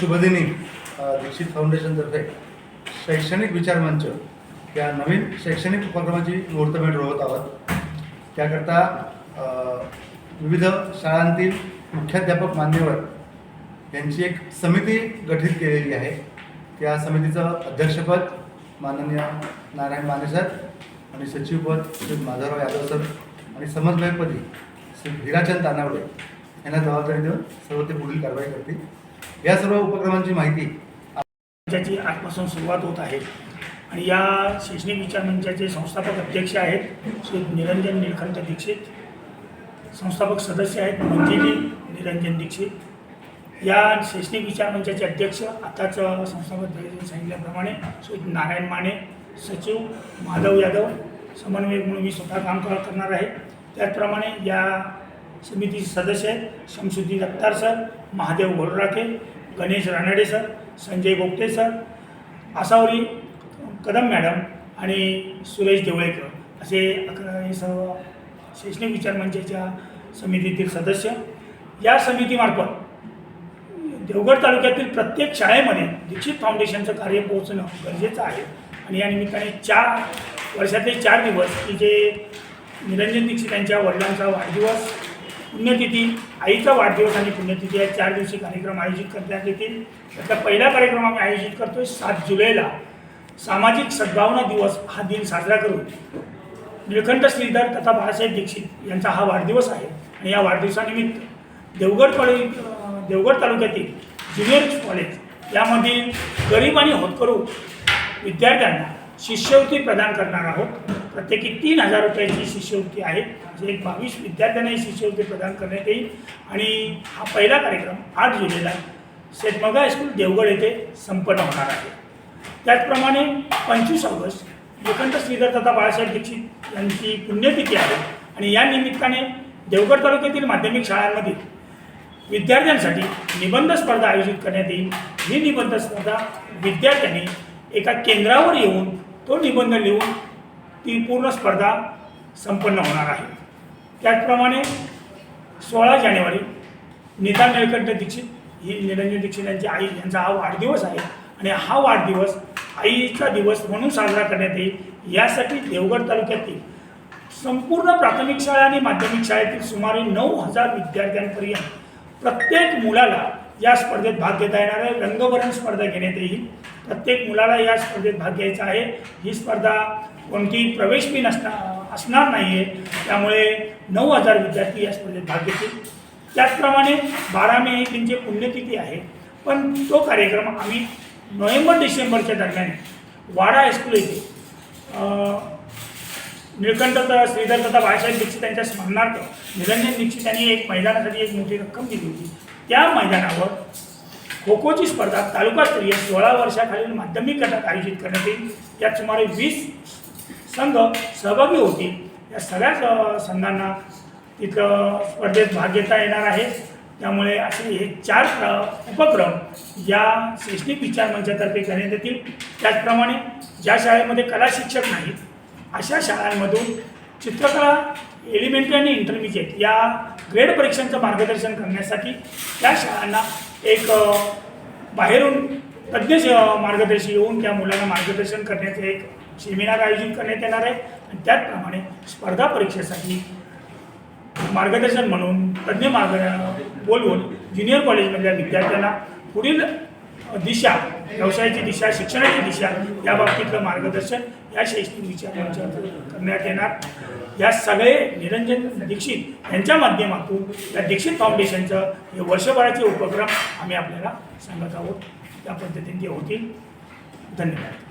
शुभदिनी दीक्षित फाउंडेशनतर्फे शैक्षणिक विचारमंच या नवीन शैक्षणिक उपक्रमाची मुहूर्तमेढ रोवत आहोत. त्याकरता विविध शाळांतील मुख्याध्यापक मान्यवर यांची एक समिती गठीत केलेली आहे. त्या समितीचं अध्यक्षपद माननीय नारायण माने सर आणि सचिवपद श्री माधवराव यादव सर आणि समन्वयपदी श्री हिराचंद तानावडे यांना जबाबदारी देऊन सर्व ते पुढील कारवाई करतील. या सर्व उपक्रमांची माहिती मंचाची आजपासून सुरुवात होत आहे. आणि या शैक्षणिक विचार मंचाचे संस्थापक अध्यक्ष आहेत श्री निरंजन निळकंठ दीक्षित. संस्थापक सदस्य आहेत मंजिली निरंजन दीक्षित. या शैक्षणिक विचार मंचाचे अध्यक्ष आताच संस्थापक सांगितल्याप्रमाणे श्री नारायण माने सचिव माधव यादव समन्वयक म्हणून मी स्वतः काम करणार आहे. त्याचप्रमाणे या समितीचे सदस्य आहेत Shamshuddin Attar sir Mahadev Gholrakhe Ganesh Ranade sir Sanjay Gogate sir Asavari Kadam madam आणि सुरेश देवळेकर. असे अकरा हे सर्व शैक्षणिक विचार मंचाच्या समितीतील सदस्य. या समितीमार्फत देवगड तालुक्यातील प्रत्येक शाळेमध्ये दीक्षित फाउंडेशनचं कार्य पोहोचणं गरजेचं आहे. आणि या निमित्ताने चार वर्षातले चार दिवस की जे निरंजन दीक्षित यांच्या वडिलांचा वाढदिवस पुण्यतिथी आईचा वाढदिवस आणि पुण्यतिथी या चार दिवशी कार्यक्रम आयोजित करण्यात येतील. त्यातला पहिला कार्यक्रम आम्ही आयोजित करतोय सात जुलैला. सामाजिक सद्भावना दिवस हा दिन साजरा करून निळकंठ श्रीधर तथा बाळासाहेब दीक्षित यांचा हा वाढदिवस आहे. आणि या वाढदिवसानिमित्त देवगड कॉलेज देवगड तालुक्यातील ज्युनियर कॉलेज यामधील गरीब आणि होतकरू विद्यार्थ्यांना शिष्यवृत्ती प्रदान करणार आहोत. प्रत्येकी तीन हजार रुपयाची शिष्यवृत्ती आहे. जे एक बावीस विद्यार्थ्यांना ही शिष्यवृत्ती प्रदान करण्यात येईल. आणि हा पहिला कार्यक्रम आठ जुलैला शेतमगा हायस्कूल देवगड येथे संपन्न होणार आहे. त्याचप्रमाणे पंचवीस ऑगस्ट लोखंड श्रीधर तथा बाळासाहेब दीक्षित यांची पुण्यतिथी आहे. आणि या निमित्ताने देवगड तालुक्यातील माध्यमिक शाळांमधील विद्यार्थ्यांसाठी निबंध स्पर्धा आयोजित करण्यात येईल. ही निबंध स्पर्धा विद्यार्थ्यांनी एका केंद्रावर येऊन तो निबंध लिहून ती पूर्ण स्पर्धा संपन्न होणार आहे. त्याचप्रमाणे सोळा जानेवारी निदान निळकंठ दीक्षित ही निरंजन दीक्षित यांची आई यांचा हा वाढदिवस आहे आणि हा वाढदिवस आईचा दिवस म्हणून साजरा करण्यात येईल. यासाठी देवगड तालुक्यातील संपूर्ण प्राथमिक शाळा आणि माध्यमिक शाळेतील सुमारे नऊ हजार विद्यार्थ्यांपर्यंत प्रत्येक मुलाला या स्पर्धेत भाग घेता येणार आहे. रंगभरण स्पर्धा घेण्यात येईल. प्रत्येक मुलाला या स्पर्धेत भाग घ्यायचा आहे. ही स्पर्धा कोणतीही प्रवेश फी नसणार असणार नाही आहे त्यामुळे नऊ हजार विद्यार्थी या स्पर्धेत भाग घेतील. त्याचप्रमाणे बारा मे ही त्यांचे पुण्यतिथी आहे. पण तो कार्यक्रम आम्ही नोव्हेंबर डिसेंबरच्या दरम्यान वाडा हायस्कूल येथे निळकंठता निळकंठ श्रीधर तथा बाळासाहेब दीक्षित यांच्या स्मरणार्थ निरंजन दीक्षित यांनी एक मैदानासाठी एक मोठी रक्कम दिली होती. त्या मैदानावर खो खोची स्पर्धा तालुकास्तरीय सोळा वर्षाखालील माध्यमिक गटात आयोजित करण्यात येईल. त्यात सुमारे वीस संघ सहभागी होतील. या सगळ्याच संघांना तिथं स्पर्धेत भाग घेता येणार आहे. त्यामुळे असे हे चार प्र- उपक्रम या शैक्षणिक विचार मंचातर्फे करण्यात येतील. त्याचप्रमाणे ज्या शाळेमध्ये कला शिक्षक नाहीत अशा शाळांमधून चित्रकला एलिमेंटरी आणि इंटरमिजिएट या ग्रेड परीक्षांचं मार्गदर्शन करण्यासाठी त्या शाळांना एक बाहेरून तज्ज्ञ मार्गदर्शी येऊन त्या मुलांना मार्गदर्शन करण्याचं एक सेमिनार आयोजित करण्यात येणार आहे. आणि त्याचप्रमाणे स्पर्धा परीक्षेसाठी मार्गदर्शन म्हणून तज्ज्ञ मार्ग बोलवून ज्युनियर कॉलेजमधल्या विद्यार्थ्यांना पुढील दिशा व्यवसायाची दिशा शिक्षणाची दिशा या बाबतीतलं मार्गदर्शन या शैक्षणिक विचारांच्या करण्यात येणार. या सगळे निरंजन दीक्षित यांच्या माध्यमातून या दीक्षित फाउंडेशनचं हे वर्षभराचे उपक्रम आम्ही आपल्याला सांगत आहोत. त्या पद्धतीने ते होतील. धन्यवाद.